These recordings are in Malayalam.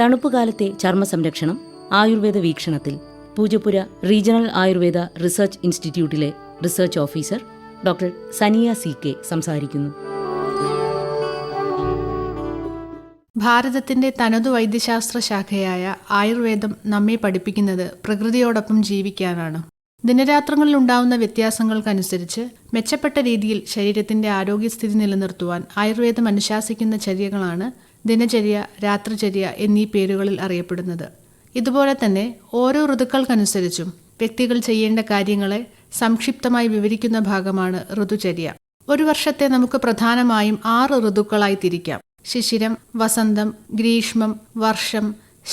തണുപ്പുകാലത്തെ ചർമ്മ സംരക്ഷണം ആയുർവേദ വീക്ഷണത്തിൽ പൂജപ്പുര റീജിയണൽ ആയുർവേദ റിസർച്ച് ഇൻസ്റ്റിറ്റ്യൂട്ടിലെ research officer doctor Sania C K സംസാരിക്കുന്നു. ഭാരതത്തിന്റെ തനതു വൈദ്യശാസ്ത്ര ശാഖയായ ആയുർവേദം നമ്മെ പഠിപ്പിക്കുന്നത് പ്രകൃതിയോടൊപ്പം ജീവിക്കാനാണ്. ദിനരാത്രങ്ങളിൽ ഉണ്ടാവുന്ന വ്യത്യാസങ്ങൾക്കനുസരിച്ച് മെച്ചപ്പെട്ട രീതിയിൽ ശരീരത്തിന്റെ ആരോഗ്യസ്ഥിതി നിലനിർത്തുവാൻ ആയുർവേദം അനുശാസിക്കുന്ന ചര്യകളാണ് ദിനചര്യ രാത്രിചര്യ എന്നീ പേരുകളിൽ അറിയപ്പെടുന്നത്. ഇതുപോലെ തന്നെ ഓരോ ഋതുക്കൾക്കനുസരിച്ചും വ്യക്തികൾ ചെയ്യേണ്ട കാര്യങ്ങളെ സംക്ഷിപ്തമായി വിവരിക്കുന്ന ഭാഗമാണ് ഋതുചര്യ. ഒരു വർഷത്തെ നമുക്ക് പ്രധാനമായും ആറ് ഋതുക്കളായി തിരിക്കാം. ശിശിരം വസന്തം ഗ്രീഷ്മം വർഷം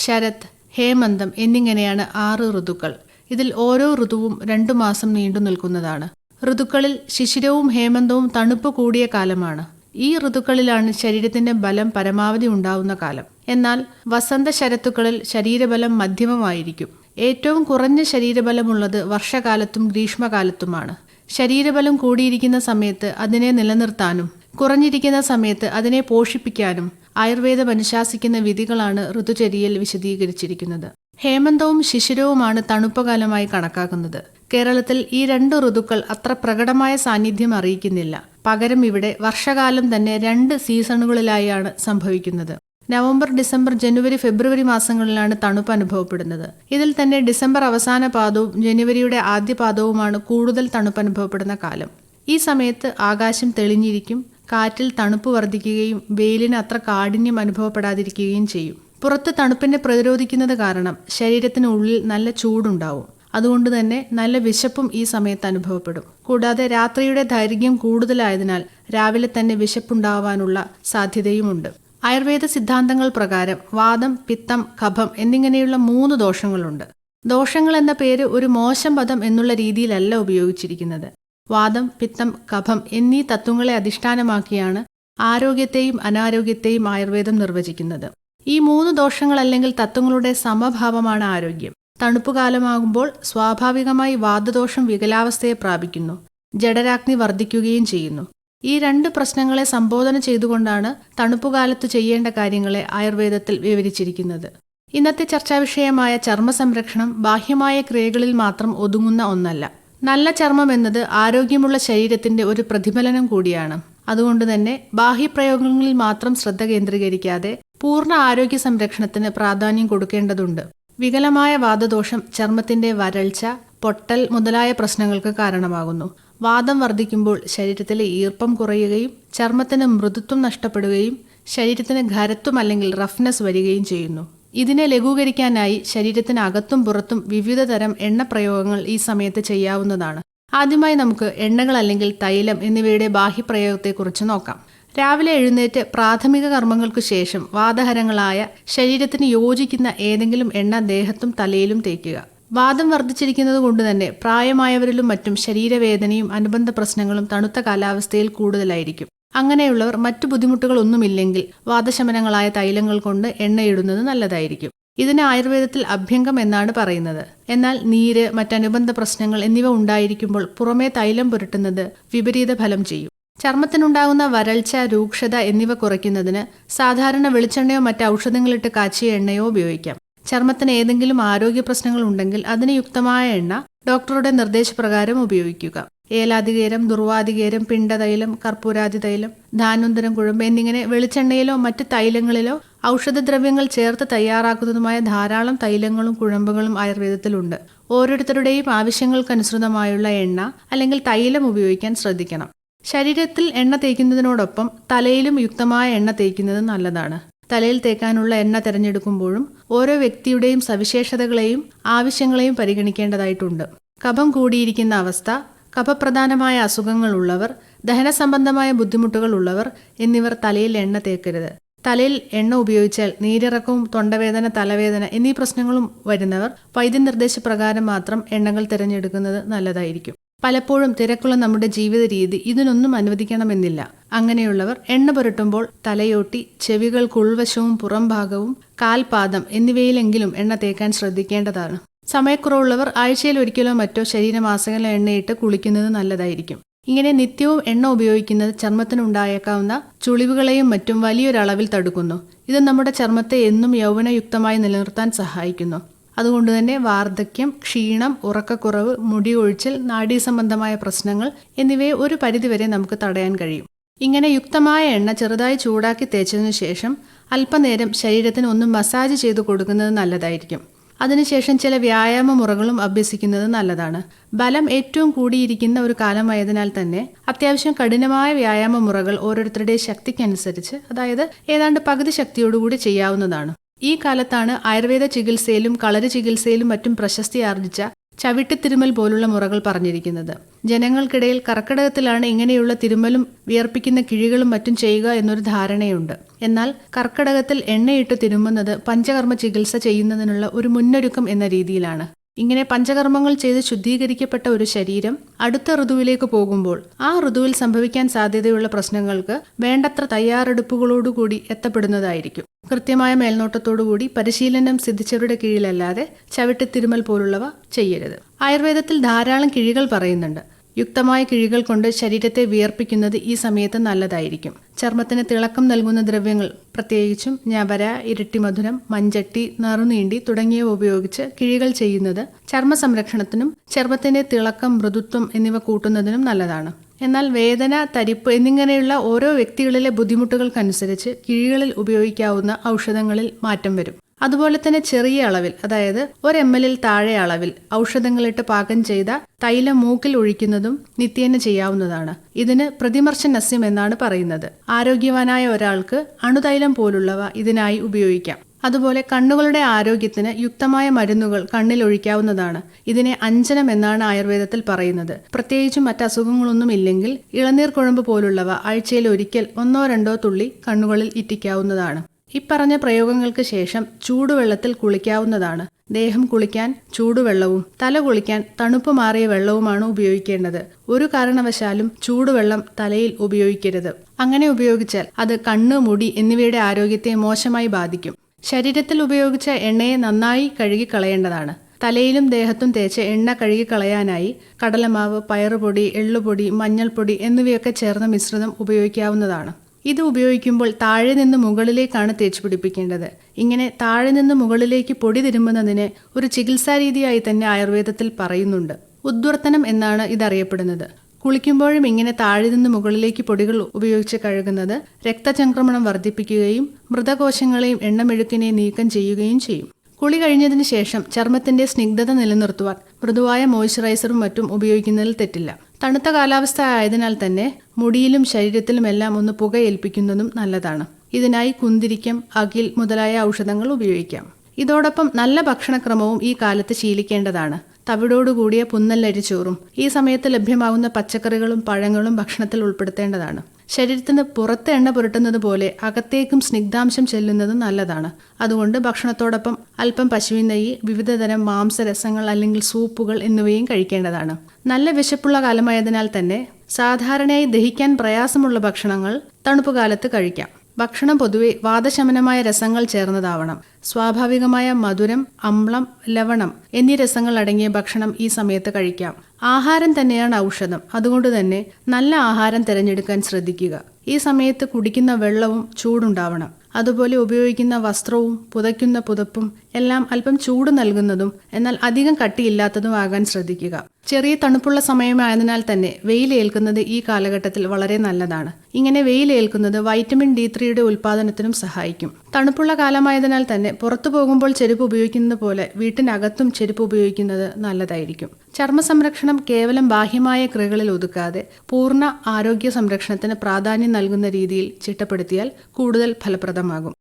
ശരത് ഹേമന്തം എന്നിങ്ങനെയാണ് ആറ് ഋതുക്കൾ. ഇതിൽ ഓരോ ഋതുവും രണ്ടു മാസം നീണ്ടു നിൽക്കുന്നതാണ്. ഋതുക്കളിൽ ശിശിരവും ഹേമന്തവും തണുപ്പ് കൂടിയ കാലമാണ്. ഈ ഋതുക്കളിലാണ് ശരീരത്തിന്റെ ബലം പരമാവധി ഉണ്ടാവുന്ന കാലം. എന്നാൽ വസന്ത ശരത്തുക്കളിൽ ശരീരബലം മധ്യമമായിരിക്കും. ഏറ്റവും കുറഞ്ഞ ശരീരബലമുള്ളത് വർഷകാലത്തും ഗ്രീഷ്മകാലത്തുമാണ്. ശരീരബലം കൂടിയിരിക്കുന്ന സമയത്ത് അതിനെ നിലനിർത്താനും കുറഞ്ഞിരിക്കുന്ന സമയത്ത് അതിനെ പോഷിപ്പിക്കാനും ആയുർവേദം അനുശാസിക്കുന്ന വിധികളാണ് ഋതുചര്യയിൽ വിശദീകരിച്ചിരിക്കുന്നത്. ഹേമന്തവും ശിശിരവുമാണ് തണുപ്പുകാലമായി കണക്കാക്കുന്നത്. കേരളത്തിൽ ഈ രണ്ട് ഋതുക്കൾ അത്ര പ്രകടമായ സാന്നിധ്യം അറിയിക്കുന്നില്ല. പകരം ഇവിടെ വർഷകാലം തന്നെ രണ്ട് സീസണുകളിലായാണ് സംഭവിക്കുന്നത്. നവംബർ ഡിസംബർ ജനുവരി ഫെബ്രുവരി മാസങ്ങളിലാണ് തണുപ്പ് അനുഭവപ്പെടുന്നത്. ഇതിൽ തന്നെ ഡിസംബർ അവസാന പാദവും ജനുവരിയുടെ ആദ്യ പാദവുമാണ് കൂടുതൽ തണുപ്പ് അനുഭവപ്പെടുന്ന കാലം. ഈ സമയത്ത് ആകാശം തെളിഞ്ഞിരിക്കും കാറ്റിൽ തണുപ്പ് വർദ്ധിക്കുകയും വെയിലിന് അത്ര കാഠിന്യം അനുഭവപ്പെടാതിരിക്കുകയും ചെയ്യും. പുറത്ത് തണുപ്പിനെ പ്രതിരോധിക്കുന്നത് കാരണം ശരീരത്തിന് ഉള്ളിൽ നല്ല ചൂടുണ്ടാവും. അതുകൊണ്ട് തന്നെ നല്ല വിശപ്പും ഈ സമയത്ത് അനുഭവപ്പെടും. കൂടാതെ രാത്രിയുടെ ദൈർഘ്യം കൂടുതലായതിനാൽ രാവിലെ തന്നെ വിശപ്പുണ്ടാവാനുള്ള സാധ്യതയുമുണ്ട്. ആയുർവേദ സിദ്ധാന്തങ്ങൾ പ്രകാരം വാദം പിത്തം കഫം എന്നിങ്ങനെയുള്ള മൂന്ന് ദോഷങ്ങളുണ്ട്. ദോഷങ്ങൾ എന്ന പേര് ഒരു മോശം പദം എന്നുള്ള രീതിയിലല്ല ഉപയോഗിച്ചിരിക്കുന്നത്. വാദം പിത്തം കഫം എന്നീ തത്വങ്ങളെ അധിഷ്ഠാനമാക്കിയാണ് ആരോഗ്യത്തെയും അനാരോഗ്യത്തെയും ആയുർവേദം നിർവചിക്കുന്നത്. ഈ മൂന്ന് ദോഷങ്ങൾ അല്ലെങ്കിൽ തത്വങ്ങളുടെ സമഭാവമാണ് ആരോഗ്യം. തണുപ്പുകാലമാകുമ്പോൾ സ്വാഭാവികമായി വാദദോഷം വികലാവസ്ഥയെ പ്രാപിക്കുന്നു. ജഡരാഗ്നി വർദ്ധിക്കുകയും ചെയ്യുന്നു. ഈ രണ്ട് പ്രശ്നങ്ങളെ സംബോധന ചെയ്തുകൊണ്ടാണ് തണുപ്പുകാലത്ത് ചെയ്യേണ്ട കാര്യങ്ങളെ ആയുർവേദത്തിൽ വിവരിച്ചിരിക്കുന്നത്. ഇന്നത്തെ ചർച്ചാവിഷയമായ ചർമ്മ സംരക്ഷണം ബാഹ്യമായ ക്രിയകളിൽ മാത്രം ഒതുങ്ങുന്ന ഒന്നല്ല. നല്ല ചർമ്മം എന്നത് ആരോഗ്യമുള്ള ശരീരത്തിന്റെ ഒരു പ്രതിഫലനം കൂടിയാണ്. അതുകൊണ്ട് തന്നെ ബാഹ്യപ്രയോഗങ്ങളിൽ മാത്രം ശ്രദ്ധ കേന്ദ്രീകരിക്കാതെ പൂർണ ആരോഗ്യ സംരക്ഷണത്തിന് പ്രാധാന്യം കൊടുക്കേണ്ടതുണ്ട്. വികലമായ വാദദോഷം ചർമ്മത്തിന്റെ വരൾച്ച പൊട്ടൽ മുതലായ പ്രശ്നങ്ങൾക്ക് കാരണമാകുന്നു. വാദം വർദ്ധിക്കുമ്പോൾ ശരീരത്തിലെ ഈർപ്പം കുറയുകയും ചർമ്മത്തിന് മൃദുത്വം നഷ്ടപ്പെടുകയും ശരീരത്തിന് ഖരത്വം അല്ലെങ്കിൽ റഫ്നെസ് വരികയും ചെയ്യുന്നു. ഇതിനെ ലഘൂകരിക്കാനായി ശരീരത്തിനകത്തും പുറത്തും വിവിധ തരം എണ്ണപ്രയോഗങ്ങൾ ഈ സമയത്ത് ചെയ്യാവുന്നതാണ്. ആദ്യമായി നമുക്ക് എണ്ണകൾ അല്ലെങ്കിൽ തൈലം എന്നിവയുടെ ബാഹ്യപ്രയോഗത്തെക്കുറിച്ച് നോക്കാം. രാവിലെ എഴുന്നേറ്റ് പ്രാഥമിക കർമ്മങ്ങൾക്കു ശേഷം വാദഹരങ്ങളായ ശരീരത്തിന് യോജിക്കുന്ന ഏതെങ്കിലും എണ്ണ ദേഹത്തും തലയിലും തേക്കുക. വാദം വർദ്ധിച്ചിരിക്കുന്നത് കൊണ്ട് തന്നെ പ്രായമായവരിലും മറ്റും ശരീരവേദനയും അനുബന്ധ പ്രശ്നങ്ങളും തണുത്ത കാലാവസ്ഥയിൽ കൂടുതലായിരിക്കും. അങ്ങനെയുള്ളവർ മറ്റു ബുദ്ധിമുട്ടുകളൊന്നുമില്ലെങ്കിൽ വാദശമനങ്ങളായ തൈലങ്ങൾ കൊണ്ട് എണ്ണയിടുന്നത് നല്ലതായിരിക്കും. ഇതിന് ആയുർവേദത്തിൽ അഭ്യംഗം എന്നാണ് പറയുന്നത്. എന്നാൽ നീര് മറ്റനുബന്ധ പ്രശ്നങ്ങൾ എന്നിവ ഉണ്ടായിരിക്കുമ്പോൾ പുറമേ തൈലം പുരട്ടുന്നത് വിപരീത ഫലം ചെയ്യും. ചർമ്മത്തിനുണ്ടാകുന്ന വരൾച്ച രൂക്ഷത എന്നിവ കുറയ്ക്കുന്നതിന് സാധാരണ വെളിച്ചെണ്ണയോ മറ്റ് ഔഷധങ്ങളിട്ട് കാച്ചിയ എണ്ണയോ ഉപയോഗിക്കാം. ചർമ്മത്തിന് ഏതെങ്കിലും ആരോഗ്യ പ്രശ്നങ്ങൾ ഉണ്ടെങ്കിൽ അതിന് യുക്തമായ എണ്ണ ഡോക്ടറുടെ നിർദ്ദേശപ്രകാരം ഉപയോഗിക്കുക. ഏലാതികേരം ദുർവാതികേരം പിണ്ടതൈലം കർപ്പൂരാതി തൈലം ധാനുന്തരം കുഴമ്പ് എന്നിങ്ങനെ വെളിച്ചെണ്ണയിലോ മറ്റ് തൈലങ്ങളിലോ ഔഷധദ്രവ്യങ്ങൾ ചേർത്ത് തയ്യാറാക്കുന്നതുമായ ധാരാളം തൈലങ്ങളും കുഴമ്പുകളും ആയുർവേദത്തിലുണ്ട്. ഓരോരുത്തരുടെയും ആവശ്യങ്ങൾക്കനുസൃതമായുള്ള എണ്ണ അല്ലെങ്കിൽ തൈലം ഉപയോഗിക്കാൻ ശ്രദ്ധിക്കണം. ശരീരത്തിൽ എണ്ണ തേക്കുന്നതിനോടൊപ്പം തലയിലും യുക്തമായ എണ്ണ തേക്കുന്നത് നല്ലതാണ്. തലയിൽ തേക്കാനുള്ള എണ്ണ തിരഞ്ഞെടുക്കുമ്പോഴും ഓരോ വ്യക്തിയുടെയും സവിശേഷതകളെയും ആവശ്യങ്ങളെയും പരിഗണിക്കേണ്ടതായിട്ടുണ്ട്. കഫം കൂടിയിരിക്കുന്ന അവസ്ഥ കഫപ്രധാനമായ അസുഖങ്ങളുള്ളവർ ദഹനസംബന്ധമായ ബുദ്ധിമുട്ടുകൾ ഉള്ളവർ എന്നിവർ തലയിൽ എണ്ണ തേക്കരുത്. തലയിൽ എണ്ണ ഉപയോഗിച്ചാൽ നീരിറക്കവും തൊണ്ടവേദന തലവേദന എന്നീ പ്രശ്നങ്ങളും വരുന്നവർ വൈദ്യനിർദ്ദേശപ്രകാരം മാത്രം എണ്ണകൾ തിരഞ്ഞെടുക്കുന്നത് നല്ലതായിരിക്കും. പലപ്പോഴും തിരക്കുള്ള നമ്മുടെ ജീവിത രീതി ഇതിനൊന്നും അനുവദിക്കണമെന്നില്ല. അങ്ങനെയുള്ളവർ എണ്ണ പുരട്ടുമ്പോൾ തലയോട്ടി ചെവികൾക്ക് പുറംഭാഗവും കാൽപാദം എന്നിവയിലെങ്കിലും എണ്ണ തേക്കാൻ ശ്രദ്ധിക്കേണ്ടതാണ്. സമയക്കുറവുള്ളവർ ആഴ്ചയിൽ ഒരിക്കലോ മറ്റോ ശരീരമാസകലോ എണ്ണയിട്ട് കുളിക്കുന്നത് നല്ലതായിരിക്കും. ഇങ്ങനെ നിത്യവും എണ്ണ ഉപയോഗിക്കുന്നത് ചർമ്മത്തിനുണ്ടായേക്കാവുന്ന ചുളിവുകളെയും മറ്റും വലിയൊരളവിൽ തടുക്കുന്നു. ഇത് നമ്മുടെ ചർമ്മത്തെ എന്നും യൗവനയുക്തമായി നിലനിർത്താൻ സഹായിക്കുന്നു. അതുകൊണ്ട് തന്നെ വാർദ്ധക്യം ക്ഷീണം ഉറക്കക്കുറവ് മുടി ഒഴിച്ചൽ നാഡീസംബന്ധമായ പ്രശ്നങ്ങൾ എന്നിവയെ ഒരു പരിധിവരെ നമുക്ക് തടയാൻ കഴിയും. ഇങ്ങനെ യുക്തമായ എണ്ണ ചെറുതായി ചൂടാക്കി തേച്ചതിനു ശേഷം അല്പനേരം ശരീരത്തിന് ഒന്ന് മസാജ് ചെയ്തു കൊടുക്കുന്നത് നല്ലതായിരിക്കും. അതിനുശേഷം ചില വ്യായാമ മുറകളും അഭ്യസിക്കുന്നത് നല്ലതാണ്. ബലം ഏറ്റവും കൂടിയിരിക്കുന്ന ഒരു കാലമായതിനാൽ തന്നെ അത്യാവശ്യം കഠിനമായ വ്യായാമ മുറകൾ ഓരോരുത്തരുടെ ശക്തിക്കനുസരിച്ച് അതായത് ഏതാണ്ട് പകുതി ശക്തിയോടുകൂടി ചെയ്യാവുന്നതാണ്. ഈ കാലത്താണ് ആയുർവേദ ചികിത്സയിലും കളരി ചികിത്സയിലും മറ്റും പ്രശസ്തി ആർജിച്ച ചവിട്ടിത്തിരുമൽ പോലുള്ള മുറകൾ പറഞ്ഞിരിക്കുന്നത്. ജനങ്ങൾക്കിടയിൽ കർക്കിടകത്തിലാണ് ഇങ്ങനെയുള്ള തിരുമലും വിയർപ്പിക്കുന്ന കിഴികളും മറ്റും ചെയ്യുക എന്നൊരു ധാരണയുണ്ട്. എന്നാൽ കർക്കിടകത്തിൽ എണ്ണയിട്ട് തിരുമുന്നത് പഞ്ചകർമ്മ ചികിത്സ ചെയ്യുന്നതിനുള്ള ഒരു മുന്നൊരുക്കം എന്ന രീതിയിലാണ്. ഇങ്ങനെ പഞ്ചകർമ്മങ്ങൾ ചെയ്ത് ശുദ്ധീകരിക്കപ്പെട്ട ഒരു ശരീരം അടുത്ത ഋതുവിലേക്ക് പോകുമ്പോൾ ആ ഋതുവിൽ സംഭവിക്കാൻ സാധ്യതയുള്ള പ്രശ്നങ്ങൾക്ക് വേണ്ടത്ര തയ്യാറെടുപ്പുകളോടുകൂടി എത്തപ്പെടുന്നതായിരിക്കും. കൃത്യമായ മേൽനോട്ടത്തോടുകൂടി പരിശീലനം സിദ്ധിച്ചവരുടെ കീഴിലല്ലാതെ ചവിട്ടിത്തിരുമൽ പോലുള്ളവ ചെയ്യരുത്. ആയുർവേദത്തിൽ ധാരാളം കിഴികൾ പറയുന്നുണ്ട്. യുക്തമായ കിഴികൾ കൊണ്ട് ശരീരത്തെ വിയർപ്പിക്കുന്നത് ഈ സമയത്ത് നല്ലതായിരിക്കും. ചർമ്മത്തിന് തിളക്കം നൽകുന്ന ദ്രവ്യങ്ങൾ പ്രത്യേകിച്ചും ഞവര ഇരട്ടിമധുരം മഞ്ചട്ടി നറുനീണ്ടി തുടങ്ങിയവ ഉപയോഗിച്ച് കിഴികൾ ചെയ്യുന്നത് ചർമ്മ സംരക്ഷണത്തിനും ചർമ്മത്തിന്റെ തിളക്കം മൃദുത്വം എന്നിവ കൂട്ടുന്നതിനും നല്ലതാണ്. എന്നാൽ വേദന തരിപ്പ് എന്നിങ്ങനെയുള്ള ഓരോ വ്യക്തികളിലെ ബുദ്ധിമുട്ടുകൾക്കനുസരിച്ച് കിഴികളിൽ ഉപയോഗിക്കാവുന്ന ഔഷധങ്ങളിൽ മാറ്റം വരും. അതുപോലെ തന്നെ ചെറിയ അളവിൽ അതായത് ഒരു എം എല്ലിൽ താഴെ അളവിൽ ഔഷധങ്ങളിട്ട് പാകം ചെയ്ത തൈലം മൂക്കിൽ ഒഴിക്കുന്നതും നിത്യേന ചെയ്യാവുന്നതാണ്. ഇതിന് പ്രതിമർശ നസ്യം എന്നാണ് പറയുന്നത്. ആരോഗ്യവാനായ ഒരാൾക്ക് അണുതൈലം പോലുള്ളവ ഇതിനായി ഉപയോഗിക്കാം. അതുപോലെ കണ്ണുകളുടെ ആരോഗ്യത്തിന് യുക്തമായ മരുന്നുകൾ കണ്ണിൽ ഒഴിക്കാവുന്നതാണ്. ഇതിനെ അഞ്ചനം എന്നാണ് ആയുർവേദത്തിൽ പറയുന്നത്. പ്രത്യേകിച്ചും മറ്റ് അസുഖങ്ങളൊന്നും ഇല്ലെങ്കിൽ ഇളനീർ കുഴമ്പ് പോലുള്ളവ ആഴ്ചയിൽ ഒരിക്കൽ ഒന്നോ രണ്ടോ തുള്ളി കണ്ണുകളിൽ ഇറ്റിക്കാവുന്നതാണ്. ഇപ്പറഞ്ഞ പ്രയോഗങ്ങൾക്ക് ശേഷം ചൂടുവെള്ളത്തിൽ കുളിക്കാവുന്നതാണ്. ദേഹം കുളിക്കാൻ ചൂടുവെള്ളവും തല കുളിക്കാൻ തണുപ്പ് മാറിയ വെള്ളവുമാണ് ഉപയോഗിക്കേണ്ടത്. ഒരു കാരണവശാലും ചൂടുവെള്ളം തലയിൽ ഉപയോഗിക്കരുത്. അങ്ങനെ ഉപയോഗിച്ചാൽ അത് കണ്ണ് മുടി എന്നിവയുടെ ആരോഗ്യത്തെ മോശമായി ബാധിക്കും. ശരീരത്തിൽ ഉപയോഗിച്ച എണ്ണയെ നന്നായി കഴുകിക്കളയേണ്ടതാണ്. തലയിലും ദേഹത്തും തേച്ച് എണ്ണ കഴുകിക്കളയാനായി കടലമാവ് പയറുപൊടി എള്ളുപൊടി മഞ്ഞൾപ്പൊടി എന്നിവയൊക്കെ ചേർന്ന മിശ്രിതം ഉപയോഗിക്കാവുന്നതാണ്. ഇത് ഉപയോഗിക്കുമ്പോൾ താഴെ നിന്ന് മുകളിലേക്കാണ് തേച്ച് പിടിപ്പിക്കേണ്ടത്. ഇങ്ങനെ താഴെ നിന്ന് മുകളിലേക്ക് പൊടി തിരുമ്പുന്നതിന് ഒരു ചികിത്സാ രീതിയായി തന്നെ ആയുർവേദത്തിൽ പറയുന്നുണ്ട്. ഉദ്വർത്തനം എന്നാണ് ഇതറിയപ്പെടുന്നത്. കുളിക്കുമ്പോഴും ഇങ്ങനെ താഴെ നിന്ന് മുകളിലേക്ക് പൊടികൾ ഉപയോഗിച്ച് കഴുകുന്നത് രക്തചംക്രമണം വർദ്ധിപ്പിക്കുകയും മൃതകോശങ്ങളെയും എണ്ണമെഴുക്കിനെ നീക്കം ചെയ്യുകയും ചെയ്യും. കുളി കഴിഞ്ഞതിന് ശേഷം ചർമ്മത്തിന്റെ സ്നിഗ്ധത നിലനിർത്തുവാൻ മൃദുവായ മോയ്സ്ചറൈസറും മറ്റും ഉപയോഗിക്കുന്നതിൽ തെറ്റില്ല. തണുത്ത കാലാവസ്ഥ ആയതിനാൽ തന്നെ മുടിയിലും ശരീരത്തിലും എല്ലാം ഒന്ന് പുകയേൽപ്പിക്കുന്നതും നല്ലതാണ്. ഇതിനായി കുന്തിരിക്കം അകിൽ മുതലായ ഔഷധങ്ങൾ ഉപയോഗിക്കാം. ഇതോടൊപ്പം നല്ല ഭക്ഷണക്രമവും ഈ കാലത്ത് ശീലിക്കേണ്ടതാണ്. തവിടോടുകൂടിയ പുന്നല്ലരിച്ചോറും ഈ സമയത്ത് ലഭ്യമാകുന്ന പച്ചക്കറികളും പഴങ്ങളും ഭക്ഷണത്തിൽ ഉൾപ്പെടുത്തേണ്ടതാണ്. ശരീരത്തിന് പുറത്ത് എണ്ണ പുരട്ടുന്നത് പോലെ അകത്തേക്കും സ്നിഗ്ധാംശം ചെല്ലുന്നത് നല്ലതാണ്. അതുകൊണ്ട് ഭക്ഷണത്തോടൊപ്പം അല്പം പശുവിൻ നെയ്യ് വിവിധതരം മാംസരസങ്ങൾ അല്ലെങ്കിൽ സൂപ്പുകൾ എന്നിവയും കഴിക്കേണ്ടതാണ്. നല്ല വിശപ്പുള്ള കാലമായതിനാൽ തന്നെ സാധാരണയായി ദഹിക്കാൻ പ്രയാസമുള്ള ഭക്ഷണങ്ങൾ തണുപ്പ് കാലത്ത് കഴിക്കാം. ഭക്ഷണം പൊതുവെ വാദശമനമായ രസങ്ങൾ ചേർന്നതാവണം. സ്വാഭാവികമായ മധുരം അമ്ലം ലവണം എന്നീ രസങ്ങൾ അടങ്ങിയ ഭക്ഷണം ഈ സമയത്ത് കഴിക്കാം. ആഹാരം തന്നെയാണ് ഔഷധം. അതുകൊണ്ട് തന്നെ നല്ല ആഹാരം തിരഞ്ഞെടുക്കാൻ ശ്രദ്ധിക്കുക. ഈ സമയത്ത് കുടിക്കുന്ന വെള്ളവും ചൂടുണ്ടാവണം. അതുപോലെ ഉപയോഗിക്കുന്ന വസ്ത്രവും പുതയ്ക്കുന്ന പുതപ്പും എല്ലാം അല്പം ചൂട് നൽകുന്നതും എന്നാൽ അധികം കട്ടിയില്ലാത്തതും ആകാൻ ശ്രദ്ധിക്കുക. ചെറിയ തണുപ്പുള്ള സമയമായതിനാൽ തന്നെ വെയിലേൽക്കുന്നത് ഈ കാലഘട്ടത്തിൽ വളരെ നല്ലതാണ്. ഇങ്ങനെ വെയിലേൽക്കുന്നത് വൈറ്റമിൻ ഡി ത്രീയുടെ ഉൽപ്പാദനത്തിനും സഹായിക്കും. തണുപ്പുള്ള കാലമായതിനാൽ തന്നെ പുറത്തു പോകുമ്പോൾ ചെരുപ്പ് ഉപയോഗിക്കുന്നത് പോലെ വീട്ടിനകത്തും ചെരുപ്പ് ഉപയോഗിക്കുന്നത് നല്ലതായിരിക്കും. ചർമ്മ സംരക്ഷണം കേവലം ബാഹ്യമായ ക്രിയകളിൽ ഒതുക്കാതെ പൂർണ ആരോഗ്യ സംരക്ഷണത്തിന് പ്രാധാന്യം നൽകുന്ന രീതിയിൽ ചിട്ടപ്പെടുത്തിയാൽ കൂടുതൽ ഫലപ്രദമാകും.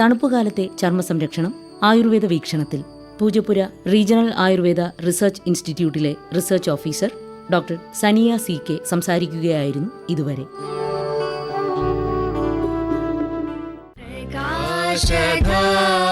തണുപ്പുകാലത്തെ ചർമ്മ സംരക്ഷണം ആയുർവേദ വീക്ഷണത്തിൽ. പൂജപ്പുര റീജിയണൽ ആയുർവേദ റിസർച്ച് ഇൻസ്റ്റിറ്റ്യൂട്ടിലെ research officer doctor Sania C K സംസാരിക്കുകയായിരുന്നു ഇതുവരെ. शधा